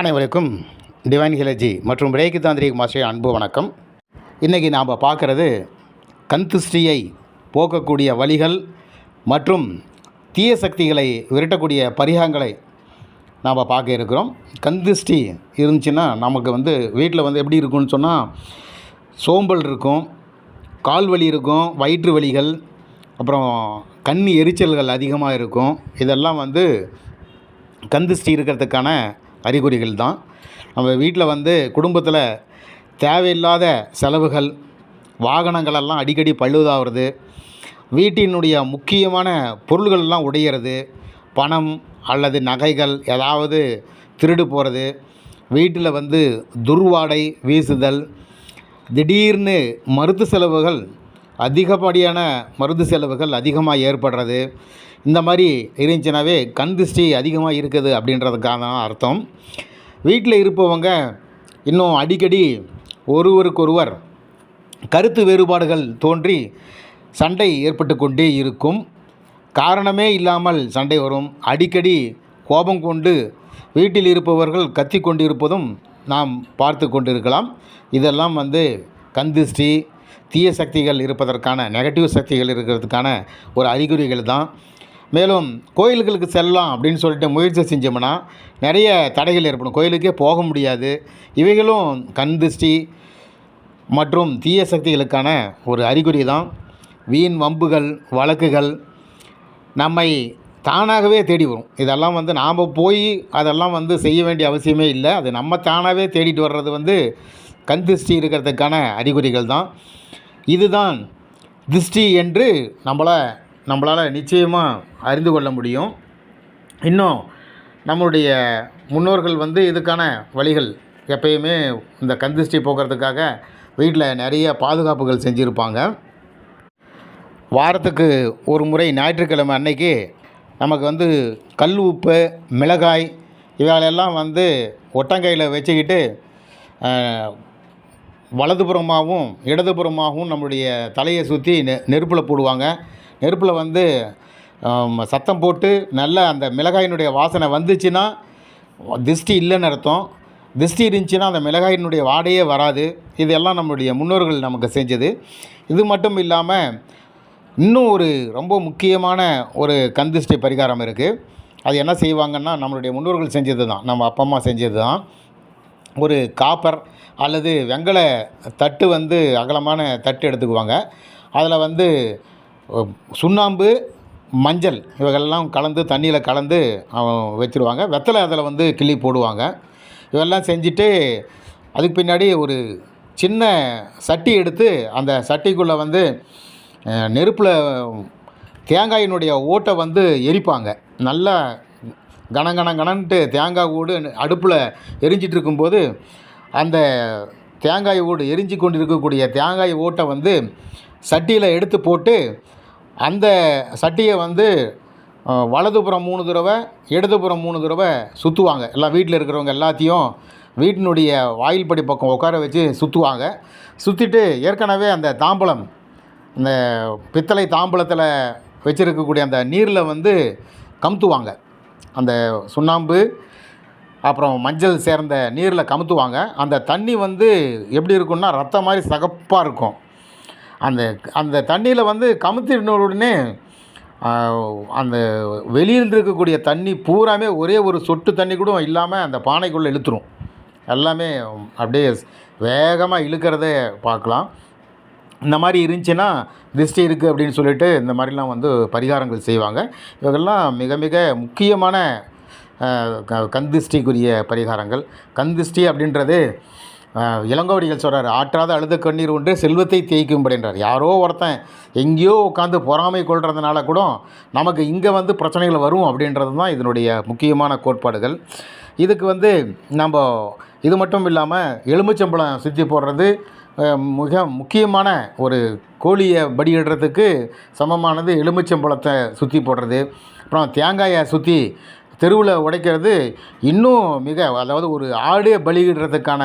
அனைவருக்கும் டிவைன் ஹிலஜி மற்றும் பிரேக்கி தாந்திரிக் மாஸ்டர் அன்பு வணக்கம். இன்றைக்கி நாம் பார்க்குறது கண் போக்கக்கூடிய வழிகள் மற்றும் தீய சக்திகளை விரட்டக்கூடிய பரிகாரங்களை நாம் பார்க்க இருக்கிறோம். கந்துஷ்டி இருந்துச்சுன்னா நமக்கு வந்து வீட்டில் வந்து எப்படி இருக்கும்னு சொன்னால் சோம்பல் இருக்கும் கால் வலி இருக்கும் வயிற்று வலிகள் அப்புறம் கண் எரிச்சல்கள் அதிகமாக இருக்கும். இதெல்லாம் வந்து கந்திஷ்டி இருக்கிறதுக்கான அறிகுறிகள் தான். நம்ம வீட்டில் வந்து குடும்பத்தில் தேவையில்லாத செலவுகள் வாகனங்களெல்லாம் அடிக்கடி பழுதாகிறது வீட்டினுடைய முக்கியமான பொருள்கள் எல்லாம் உடையிறது பணம் அல்லது நகைகள் ஏதாவது திருடு போகிறது வீட்டில் வந்து துர்வாடை வீசுதல் திடீர்னு மருத்து செலவுகள் அதிகப்படியான மருந்து செலவுகள் அதிகமாக ஏற்படுறது. இந்த மாதிரி இருந்துச்சுனாவே கண் திருஷ்டி அதிகமாக இருக்குது அப்படின்றதுக்கான அர்த்தம். வீட்டில் இருப்பவங்க இன்னும் அடிக்கடி ஒருவருக்கொருவர் கருத்து வேறுபாடுகள் தோன்றி சண்டை ஏற்பட்டு கொண்டே இருக்கும். காரணமே இல்லாமல் சண்டை வரும். அடிக்கடி கோபம் கொண்டு வீட்டில் இருப்பவர்கள் கத்தி கொண்டிருப்பதும் நாம் பார்த்து கொண்டிருக்கலாம். இதெல்லாம் வந்து கந்திஷ்டி தீய சக்திகள் இருப்பதற்கான நெகட்டிவ் சக்திகள் இருக்கிறதுக்கான ஒரு அறிகுறிகள் தான். மேலும் கோயில்களுக்கு செல்லலாம் அப்படின்னு சொல்லிட்டு முயற்சி செஞ்சோம்னா நிறைய தடைகள் ஏற்படும். கோயிலுக்கே போக முடியாது. இவைகளும் கண் திருஷ்டி மற்றும் தீய சக்திகளுக்கான ஒரு அறிகுறி தான். வீண் வம்புகள் வழக்குகள் நம்மை தானாகவே தேடி வரும். இதெல்லாம் வந்து நாம் போய் அதெல்லாம் வந்து செய்ய வேண்டிய அவசியமே இல்லை. அது நம்ம தானாகவே தேடிட்டு வர்றது வந்து கண் திருஷ்டி இருக்கிறதுக்கான அறிகுறிகள் தான். இதுதான் திருஷ்டி என்று நம்மளை நம்மளால் நிச்சயமாக அறிந்து கொள்ள முடியும். இன்னும் நம்மளுடைய முன்னோர்கள் வந்து இதுக்கான வழிகள் எப்பயுமே இந்த கண் திருஷ்டி போக்குறதுக்காக வீட்டில் நிறைய பாதுகாப்புகள் செஞ்சுருப்பாங்க. வாரத்துக்கு ஒரு முறை ஞாயிற்றுக்கிழமை அன்னைக்கு நமக்கு வந்து கல் உப்பு மிளகாய் இவைகளெல்லாம் வந்து ஒட்டங்கையில் வச்சுக்கிட்டு வலதுபுறமாகவும் இடதுபுறமாகவும் நம்மளுடைய தலையை சுற்றி நெ நெருப்பில் போடுவாங்க. நெருப்பில் வந்து சத்தம் போட்டு நல்லா அந்த மிளகாயினுடைய வாசனை வந்துச்சுன்னா திஷ்டி இல்லைன்னு அர்த்தம். திஷ்டி இருந்துச்சுன்னா அந்த மிளகாயினுடைய வாடையே வராது. இதெல்லாம் நம்மளுடைய முன்னோர்கள் நமக்கு செஞ்சது. இது மட்டும் இல்லாமல் இன்னும் ஒரு ரொம்ப முக்கியமான ஒரு கந்திஷ்டி பரிகாரம் இருக்குது அது என்ன செய்வாங்கன்னா நம்மளுடைய முன்னோர்கள் செஞ்சது தான் நம்ம அப்பா அம்மா செஞ்சது தான் ஒரு காப்பர் அல்லது வெங்கல தட்டு வந்து அகலமான தட்டு எடுத்துக்குவாங்க. அதில் வந்து சுண்ணாம்பு மஞ்சள் இவைகள்லாம் கலந்து தண்ணியில் கலந்து வச்சுருவாங்க. வெத்தலை அதில் வந்து கிள்ளி போடுவாங்க. இதெல்லாம் செஞ்சுட்டு அதுக்கு பின்னாடி ஒரு சின்ன சட்டி எடுத்து அந்த சட்டிக்குள்ளே வந்து நெருப்பில் தேங்காயினுடைய ஓட்டை வந்து எரிப்பாங்க. நல்லா கணங்கண கணன்ட்டு தேங்காய் ஓடு அடுப்பில் எரிஞ்சிட்டு இருக்கும்போது அந்த தேங்காய் ஓடு எரிஞ்சு கொண்டு இருக்கக்கூடிய தேங்காய் ஓட்டை வந்து சட்டியில் எடுத்து போட்டு அந்த சட்டியை வந்து வலதுபுறம் மூணு தடவை இடதுபுறம் மூணு தடவை சுற்றுவாங்க எல்லாம் வீட்டில் இருக்கிறவங்க எல்லாத்தையும் வீட்டினுடைய வாயில் படி பக்கம் உட்கார வச்சு சுற்றுவாங்க சுற்றிட்டு ஏற்கனவே அந்த தாம்பலம் அந்த பித்தளை தாம்பலத்தில் வச்சுருக்கக்கூடிய அந்த நீரில் வந்து கமுத்துவாங்க. அந்த சுண்ணாம்பு அப்புறம் மஞ்சள் சேர்ந்த நீரில் கமுத்துவாங்க. அந்த தண்ணி வந்து எப்படி இருக்கும்னா ரத்தம் மாதிரி சகப்பாக இருக்கும். அந்த அந்த தண்ணியில் வந்து கமுத்தின உடனே அந்த வெளியில் இருக்கக்கூடிய தண்ணி பூராமே ஒரே ஒரு சொட்டு தண்ணி கூட இல்லாமல் அந்த பானைக்குள்ளே இழுத்துரும். எல்லாமே அப்படியே வேகமாக இழுக்கிறதே பார்க்கலாம். இந்த மாதிரி இருந்துச்சுன்னா திருஷ்டி இருக்குது அப்படின்னு சொல்லிட்டு இந்த மாதிரிலாம் வந்து பரிகாரங்கள் செய்வாங்க. இவங்கெல்லாம் மிக மிக முக்கியமான கந்திஷ்டிக்குரிய க- பரிகாரங்கள். கந்திஷ்டி அப்படின்றது இளங்கோவடிகள் சொல்கிறார் ஆற்றாத அழுத கண்ணீர் ஒன்று செல்வத்தை தேய்க்கும்படின்றார் யாரோ ஒருத்தன் எங்கேயோ உட்காந்து பொறாமை கொள்றதுனால கூட நமக்கு இங்கே வந்து பிரச்சனைகள் வரும் அப்படின்றது தான் இதனுடைய முக்கியமான கோட்பாடுகள். இதுக்கு வந்து நம்ம இது மட்டும் இல்லாமல் எலுமிச்சம்பழம் சுற்றி போடுறது மிக முக்கியமான ஒரு கோழியை பலியிடுறதுக்கு சமமானது எலுமிச்சம்பழத்தை சுற்றி போடுறது. அப்புறம் தேங்காயை சுற்றி தெருவில் உடைக்கிறது இன்னும் மிக அதாவது ஒரு ஆடே பலியிடுறதுக்கான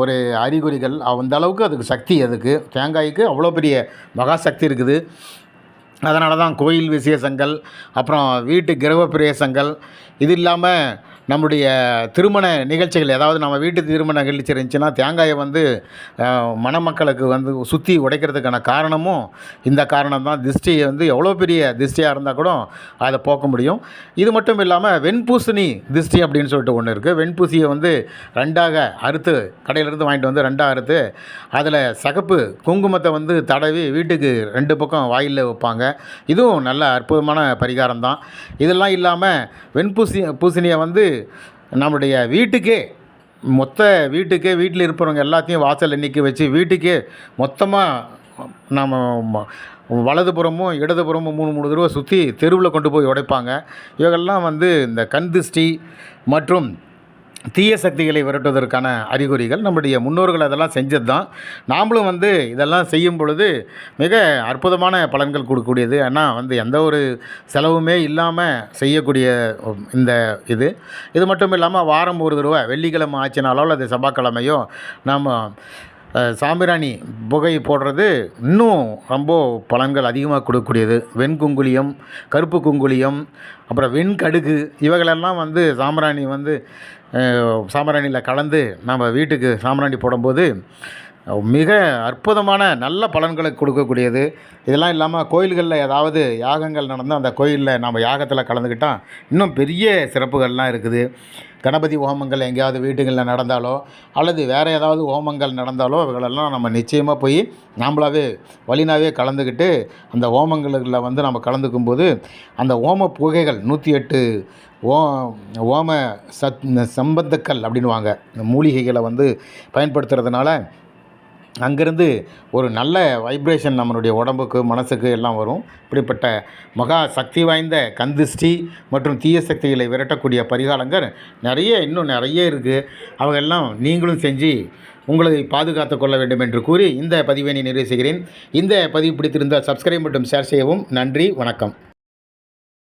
ஒரு அறிகுறிகள். அந்த அளவுக்கு அதுக்கு சக்தி அதுக்கு தேங்காய்க்கு அவ்வளோ பெரிய மகா சக்தி இருக்குது. அதனால தான் கோயில் விசேஷங்கள் அப்புறம் வீட்டு கிரக பிரவேசங்கள் இது இல்லாமல் நம்முடைய திருமண நிகழ்ச்சிகள் ஏதாவது நம்ம வீட்டு திருமண நிகழ்ச்சி இருந்துச்சுன்னா தேங்காயை வந்து மணமக்களுக்கு வந்து சுற்றி உடைக்கிறதுக்கான காரணமும் இந்த காரணம் தான் திருஷ்டியை வந்து எவ்வளோ பெரிய திருஷ்டியாக இருந்தால் கூட அதை போக்க முடியும். இது மட்டும் இல்லாமல் வெண்பூசணி திருஷ்டி அப்படின்னு சொல்லிட்டு ஒன்று இருக்குது வெண்பூசியை வந்து ரெண்டாக அறுத்து கடையிலேருந்து வாங்கிட்டு வந்து ரெண்டாக அறுத்து அதில் சகப்பு குங்குமத்தை வந்து தடவி வீட்டுக்கு ரெண்டு பக்கம் வாயிலில் வைப்பாங்க. இதுவும் நல்ல அற்புதமான பரிகாரம் தான் இதெல்லாம் இல்லாமல் வெண்பூசி பூசணியை வந்து நம்முடைய வீட்டுக்கே மொத்த வீட்டுக்கே வீட்டில் இருப்பவங்க எல்லாத்தையும் வாசல் எண்ணிக்கை வச்சு வீட்டுக்கே மொத்தமாக நம்ம ம- வலதுபுறமும் இடதுபுறமும் மூணு மூணு தடவை சுற்றி தெருவில் கொண்டு போய் உடைப்பாங்க. இவங்கெல்லாம் வந்து இந்த கண் திருஷ்டி மற்றும் தீய சக்திகளை விரட்டுவதற்கான அறிகுறிகள். நம்முடைய முன்னோர்கள் அதெல்லாம் செஞ்சது தான் நாமளும் வந்து இதெல்லாம் செய்யும் பொழுது மிக அற்புதமான பலன்கள் கொடுக்கக்கூடியது. ஆனால் வந்து எந்த ஒரு செலவுமே இல்லாமல் செய்யக்கூடிய இந்த இது. இது மட்டும் இல்லாமல் வாரம் ஒரு தடவை வெள்ளிக்கிழமை ஆச்சுனாலோ அல்லது செவ்வாய்க்கிழமையோ நம்ம சாம்பிராணி புகை போடுறது இன்னும் ரொம்ப பலன்கள் அதிகமாக கொடுக்கக்கூடியது. வெண்குங்குளியம் கருப்பு குங்குளியம் அப்புறம் வெண்கடுகு இவைகளெல்லாம் வந்து சாம்பிராணி வந்து சாம்பிராணியில் கலந்து நம்ம வீட்டுக்கு சாம்பிராணி போடும்போது மிக அற்புதமான நல்ல பலன்களை கொடுக்கக்கூடியது. இதெல்லாம் இல்லாமல் கோயில்களில் ஏதாவது யாகங்கள் நடந்தால் அந்த கோயிலில் நம்ம யாகத்தில் கலந்துக்கிட்டால் இன்னும் பெரிய சிறப்புகள்லாம் இருக்குது. கணபதி ஹோமங்கள் எங்கேயாவது வீடுகளில் நடந்தாலோ அல்லது வேறு ஏதாவது ஹோமங்கள் நடந்தாலோ அவைகளெல்லாம் நம்ம நிச்சயமாக போய் நாம்பளாவே வழினாவே கலந்துக்கிட்டு அந்த ஹோமங்களில் வந்து நம்ம கலந்துக்கும் போது அந்த ஓம புகைகள் நூற்றி எட்டு ஓ ஓம சத் சம்பந்தக்கல் அப்படின்வாங்க இந்த மூலிகைகளை வந்து பயன்படுத்துறதுனால அங்கேருந்து ஒரு நல்ல வைப்ரேஷன் நம்மளுடைய உடம்புக்கு மனசுக்கு எல்லாம் வரும். இப்படிப்பட்ட மகா சக்தி வாய்ந்த கந்திஷ்டி மற்றும் தீய சக்திகளை விரட்டக்கூடிய பரிகாரங்கள் நிறைய இன்னும் நிறைய இருக்குது அவையெல்லாம் நீங்களும் செஞ்சு உங்களை பாதுகாத்து கொள்ள வேண்டும் என்று கூறி இந்த பதிவினை நிறைவு செய்கிறேன். இந்த பதிவு பிடித்திருந்தால் சப்ஸ்கிரைப் மற்றும் ஷேர் செய்யவும் நன்றி வணக்கம்.